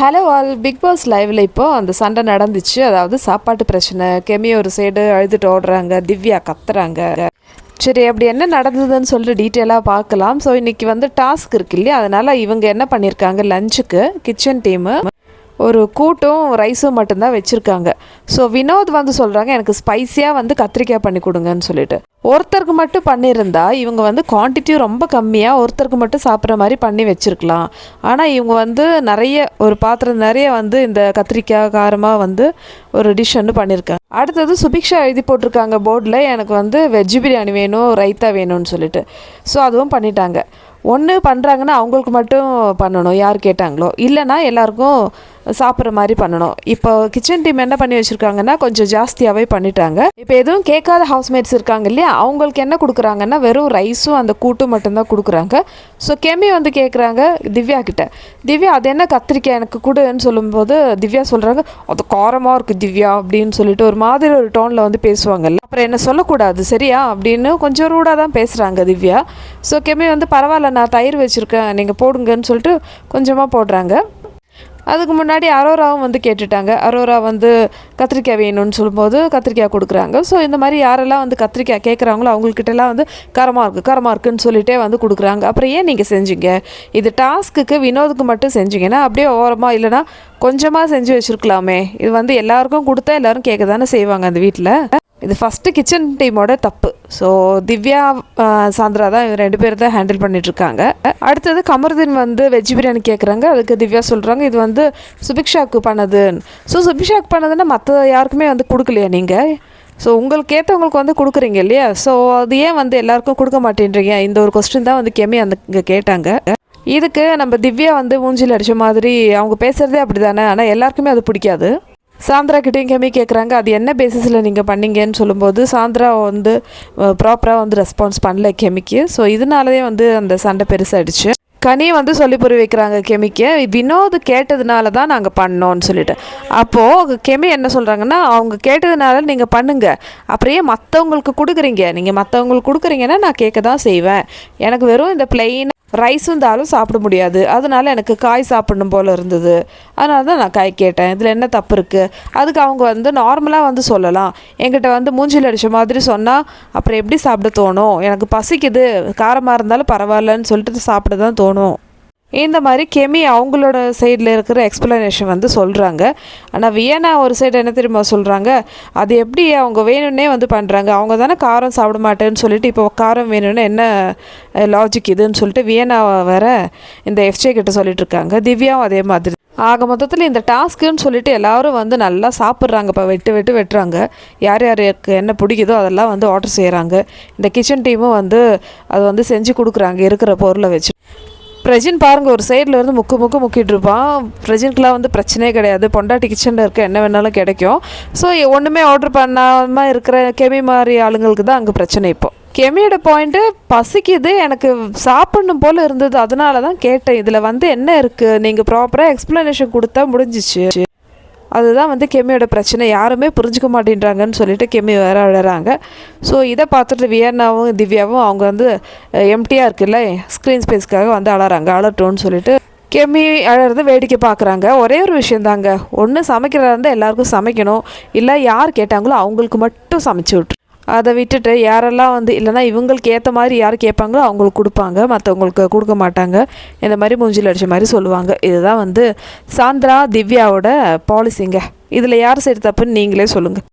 Hello all big pass லைவில் இப்போ அந்த சண்டை நடந்துச்சு. அதாவது சாப்பாட்டு பிரச்சனை கெமி ஒரு சைடு அழுதுட்டு ஓடுறாங்க திவ்யா கத்துறாங்க. சரி அப்படி என்ன நடந்ததுன்னு சொல்லிட்டு டீட்டெயிலாக பார்க்கலாம். ஸோ இன்றைக்கி வந்து டாஸ்க் இருக்கு இல்லையா? அதனால் இவங்க என்ன பண்ணியிருக்காங்க லஞ்சுக்கு கிச்சன் டீமு ஒரு கூட்டும் ரைஸும் மட்டும்தான் வச்சுருக்காங்க. ஸோ வினோத் வந்து சொல்கிறாங்க எனக்கு ஸ்பைஸியாக வந்து கத்திரிக்காய் பண்ணி கொடுங்கன்னு சொல்லிட்டு. ஒருத்தருக்கு மட்டும் பண்ணியிருந்தா இவங்க வந்து குவான்டிட்டி ரொம்ப கம்மியாக ஒருத்தருக்கு மட்டும் சாப்பிட்ற மாதிரி பண்ணி வச்சுருக்கலாம். ஆனால் இவங்க வந்து நிறைய ஒரு பாத்திரம் நிறைய வந்து இந்த கத்திரிக்காய் காரமாக வந்து ஒரு டிஷ் வந்து பண்ணியிருக்காங்க. அடுத்தது சுபிக்ஷா எழுதி போட்டிருக்காங்க போர்டில் எனக்கு வந்து வெஜ் பிரியாணி வேணும் ரைத்தா வேணும்னு சொல்லிட்டு. ஸோ அதுவும் பண்ணிட்டாங்க. ஒன்று பண்ணுறாங்கன்னா அவங்களுக்கு மட்டும் பண்ணணும். யார் கேட்டாங்களோ. இல்லைன்னா எல்லாருக்கும் சாப்பிட்ற மாதிரி பண்ணணும். இப்போ கிச்சன் டீம் என்ன பண்ணி வச்சுருக்காங்கன்னா கொஞ்சம் ஜாஸ்தியாகவே பண்ணிட்டாங்க. இப்போ எதுவும் கேட்காத ஹவுஸ்மேட்ஸ் இருக்காங்க இல்லையா? அவங்களுக்கு என்ன கொடுக்குறாங்கன்னா வெறும் ரைஸும் அந்த கூட்டும் மட்டும்தான் கொடுக்குறாங்க. ஸோ கெமி வந்து கேட்குறாங்க திவ்யா கிட்ட. திவ்யா அது என்ன கத்திரிக்காய்? எனக்கு கொடுன்னு சொல்லும்போது திவ்யா சொல்கிறாங்க அது காரமாக இருக்குது திவ்யா அப்படின்னு சொல்லிட்டு ஒரு மாதிரி ஒரு டோனில் வந்து பேசுவாங்கல்ல. அப்புறம் என்ன சொல்லக்கூடாது சரியா? அப்படின்னு கொஞ்சம் ரூடாக தான் பேசுகிறாங்க திவ்யா. ஸோ கெமி வந்து பரவாயில்ல நான் தயிர் வச்சுருக்கேன் நீங்கள் போடுங்கன்னு சொல்லிட்டு கொஞ்சமாக போடுறாங்க. அதுக்கு முன்னாடி அரோராவும் வந்து கேட்டுட்டாங்க. அரோரா வந்து கத்திரிக்காய் வேணும்னு சொல்லும்போது கத்திரிக்காய் கொடுக்குறாங்க. ஸோ இந்த மாதிரி யாரெல்லாம் வந்து கத்திரிக்காய் கேட்குறாங்களோ அவங்கக்கிட்டலாம் வந்து கரமாக இருக்குது கரமாக இருக்குன்னு சொல்லிட்டே வந்து கொடுக்குறாங்க. அப்புறம் ஏன் நீங்கள் செஞ்சீங்க? இது டாஸ்க்குக்கு வினோதுக்கு மட்டும் செஞ்சீங்கன்னா அப்படியே ஓரமாக இல்லைனா கொஞ்சமாக செஞ்சு வச்சுருக்கலாமே. இது வந்து எல்லாருக்கும் கொடுத்தா எல்லோரும் கேட்க தானே செய்வாங்க அந்த வீட்டில் இது ஃபஸ்ட்டு கிச்சன் டீமோட தப்பு. ஸோ திவ்யா சாந்திரா தான் இவங்க ரெண்டு பேர் தான் ஹேண்டில் பண்ணிட்டுருக்காங்க. அடுத்தது கமருதீன் வந்து வெஜ் பிரியாணி கேட்குறாங்க அதுக்கு திவ்யா சொல்கிறாங்க இது வந்து சுபிக்ஷாவுக்கு பண்ணதுன்னு ஸோ சுபிக்ஷாவுக்கு பண்ணதுன்னா மற்ற யாருக்குமே வந்து கொடுக்கலையா நீங்கள் ஸோ உங்களுக்கு ஏற்றவங்களுக்கு வந்து கொடுக்குறீங்க இல்லையா? ஸோ அது ஏன் வந்து எல்லாருக்கும் கொடுக்க மாட்டேன்றீங்க? இந்த ஒரு கொஸ்டின் தான் வந்து கெமி அந்த இங்கே கேட்டாங்க. இதுக்கு நம்ம திவ்யா வந்து மூஞ்சில் அடித்த மாதிரி அவங்க பேசுகிறதே அப்படி தானே ஆனால் எல்லாருக்குமே அது பிடிக்காது. சாந்திரா கிட்டேயும் கெமி கேட்குறாங்க அது என்ன பேசிஸில் நீங்கள் பண்ணீங்கன்னு சொல்லும்போது சாந்திரா வந்து ப்ராப்பராக வந்து ரெஸ்பான்ஸ் பண்ணல கெமிக்கு. ஸோ இதனாலவே வந்து அந்த சண்டை பெருசாகிடுச்சு கனி வந்து சொல்லி புரி வைக்கிறாங்க கெமிக்கு. வினோத் கேட்டதுனால தான் நாங்கள் பண்ணோன்னு சொல்லிட்டு. அப்போது கெமி என்ன சொல்கிறாங்கன்னா அவங்க கேட்டதுனால நீங்கள் பண்ணுங்கள் அப்படியே மற்றவங்களுக்கு கொடுக்குறீங்க? நீங்கள் மற்றவங்களுக்கு கொடுக்குறீங்கன்னா நான் கேட்க தான் செய்வேன். எனக்கு வெறும் இந்த பிளெயின் ரைஸும் தாலும் சாப்பிட முடியாது. அதனால எனக்கு காய் சாப்பிடணும் போல் இருந்தது. அதனால தான் நான் காய் கேட்டேன். இதில் என்ன தப்பு இருக்குது அதுக்கு அவங்க வந்து நார்மலாக வந்து சொல்லலாம். என்கிட்ட வந்து மூஞ்சில் அடித்த மாதிரி சொன்னால் அப்புறம் எப்படி சாப்பிட தோணும்? எனக்கு பசிக்குது. காரமாக இருந்தாலும் பரவாயில்லன்னு சொல்லிட்டு சாப்பிட தான் தோணும். இந்த மாதிரி கெமி அவங்களோட சைடில் இருக்கிற எக்ஸ்ப்ளனேஷன் வந்து சொல்கிறாங்க ஆனால் வியனா ஒரு சைடு என்ன தெரியுமா சொல்கிறாங்க அது எப்படி அவங்க வேணும்னே வந்து பண்ணுறாங்க அவங்க தானே காரம் சாப்பிட மாட்டேன்னு சொல்லிட்டு இப்போ காரம் வேணும்னு என்ன லாஜிக் இதுன்னு சொல்லிட்டு வியனா வர இந்த எஃப்ஜே கிட்ட சொல்லிட்டு இருக்காங்க. திவ்யாவும் அதே மாதிரி. ஆக மொத்தத்தில் இந்த டாஸ்க்குன்னு சொல்லிட்டு எல்லாரும் வந்து நல்லா சாப்பிட்றாங்க. இப்போ வெட்டு வெட்டு வெட்டுறாங்க. யார் யாருக்கு என்ன பிடிக்குதோ அதெல்லாம் வந்து ஆர்டர் செய்கிறாங்க இந்த கிச்சன் டீமும் வந்து அது வந்து செஞ்சு கொடுக்குறாங்க. இருக்கிற பொருளை வச்சு. பிரஜின் பாருங்கள் ஒரு சைடில் இருந்து முக்கு முக்கு முக்கிட்டு இருப்பான். பிரஜின்க்குலாம் வந்து பிரச்சனையே கிடையாது. பொண்டாட்டி கிச்சனில் இருக்க என்ன வேணாலும் கிடைக்கும். ஸோ ஒன்றுமே ஆர்டர் பண்ணாமல் இருக்கிற கெமி மாதிரி ஆளுங்களுக்கு தான் அங்கே பிரச்சனை இப்போ. கெமியோட பாயிண்ட்டு பசிக்குது எனக்கு சாப்பிடணும் போல் இருந்தது. அதனால தான் கேட்டேன் இதில் வந்து என்ன இருக்குது நீங்கள் ப்ராப்பராக எக்ஸ்ப்ளனேஷன் கொடுத்தா முடிஞ்சிச்சு. அதுதான் வந்து கெமியோட பிரச்சனை. யாருமே புரிஞ்சுக்க மாட்டேன்றாங்கன்னு சொல்லிட்டு கெமி வேற அழறாங்க. ஸோ இதை பார்த்துட்டு வியன்னாவும் திவ்யாவும் அவங்க வந்து எம்டியாக இருக்குல்ல ஸ்க்ரீன் ஸ்பேஸ்க்காக வந்து அழறாங்க அழட்டோன்னு சொல்லிட்டு. கெமி அழறது வேடிக்கை பார்க்குறாங்க. ஒரே ஒரு விஷயந்தாங்க ஒன்று சமைக்கிறதா இருந்தால் எல்லாருக்கும் சமைக்கணும். இல்லை யார் கேட்டாங்களோ அவங்களுக்கு மட்டும் சமைச்சு விட்ரு அதை விட்டுட்டு யாரெல்லாம் வந்து இல்லைன்னா இவங்களுக்கு ஏற்ற மாதிரி யார் கேட்பாங்களோ அவங்களுக்கு கொடுப்பாங்க மற்றவங்களுக்கு கொடுக்க மாட்டாங்க. இந்த மாதிரி மூஞ்சில் அடித்த மாதிரி சொல்லுவாங்க. இதுதான் வந்து சாந்திரா திவ்யாவோட பாலிசிங்க இதில் யார் சரி தப்புன்னு நீங்களே சொல்லுங்கள்